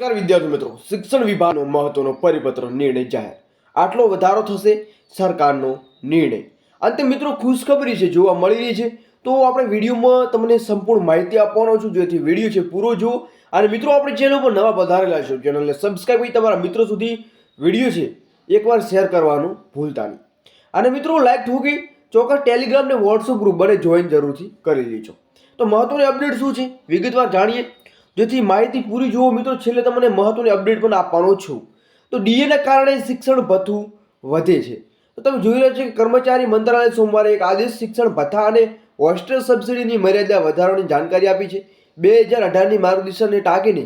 નમસ્કાર વિદ્યાર્થી મિત્રો. શિક્ષણ વિભાગનો મહત્વનો પરિપત્ર નિર્ણય જાહેર. આટલો વધારો થશે સરકારનો નિર્ણય. અંતે મિત્રો, ખુશખબરી છે, જોવા મળી રહી છે. તો આપણે વિડીયોમાં તમને સંપૂર્ણ માહિતી આપવાનો છું. જેથી વીડિયો છે પૂરો જુઓ. અને મિત્રો, આપણે ચેનલ પર નવા પધારેલા છો, ચેનલને સબસ્ક્રાઈબ કરી તમારા મિત્રો સુધી વીડિયો છે એકવાર શેર કરવાનું ભૂલતા નહીં. અને મિત્રો લાઈક ઠોકી ચોક્કસ ટેલિગ્રામ ને વોટ્સઅપ ગ્રુપ બને જોઈન જરૂરથી કરી લેજો. તો મહત્વની અપડેટ શું છે? વિગતવાર જાણીએ. જેથી માહિતી પૂરી જુઓ મિત્રો, છેલ્લે તમને મહત્વની અપડેટ પણ આપવાનો છું. તો ડીએના કારણે શિક્ષણ ભથ્થું વધે છે. તો તમે જોઈ રહ્યા છો કે કર્મચારી મંત્રાલય સોમવારે એક આદેશ શિક્ષણ ભથ્થા અને હોસ્ટેલ સબસિડીની મર્યાદા વધારવાની જાણકારી આપી છે. બે હજાર અઢારની માર્ગદર્શનને ટાંકીને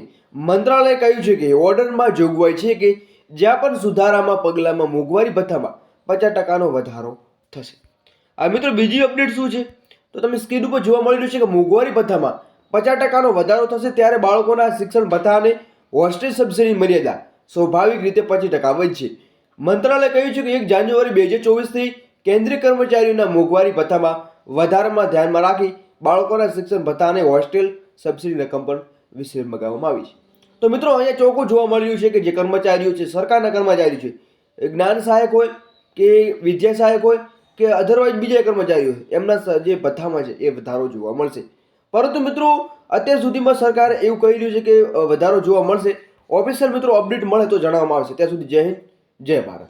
મંત્રાલયે કહ્યું છે કે ઓર્ડરમાં જોગવાઈ છે કે જ્યાં પણ સુધારામાં પગલામાં મોંઘવારી ભથ્થામાં પચાસ ટકાનો વધારો થશે. આ મિત્રો બીજી અપડેટ શું છે? તો તમે સ્ક્રીન ઉપર જોવા મળી રહ્યું છે કે મોંઘવારી ભથ્થામાં પચાસ ટકાનો વધારો થશે ત્યારે બાળકોના શિક્ષણ ભથ્થા અને હોસ્ટેલ સબસિડી મર્યાદા સ્વાભાવિક રીતે પચીસ ટકા વધશે. મંત્રાલયે કહ્યું છે કે એક જાન્યુઆરી બે હજાર ચોવીસથી કેન્દ્રીય કર્મચારીઓના મોંઘવારી ભથ્થામાં વધારામાં ધ્યાનમાં રાખી બાળકોના શિક્ષણ ભથ્થા અને હોસ્ટેલ સબસિડી રકમ પણ વિશે મગાવવામાં આવી છે. તો મિત્રો, અહીંયા ચોખ્ખું જોવા મળી રહ્યું છે કે જે કર્મચારીઓ છે, સરકારના કર્મચારીઓ છે જ્ઞાન સહાયક હોય કે વિદ્યા સહાયક હોય કે અધરવાઇઝ બીજા કર્મચારીઓ હોય, એમના જે ભથ્થામાં છે, એ વધારો જોવા મળશે. પરંતુ મિત્રો, અત્યાર સુધીમાં સરકારે એવું કહી રહ્યું છે કે વધારો જોવા મળશે. ઓફિશિયલ મિત્રો અપડેટ મળે તો જણાવવામાં આવશે. ત્યાં સુધી જય હિન્દ, જય ભારત.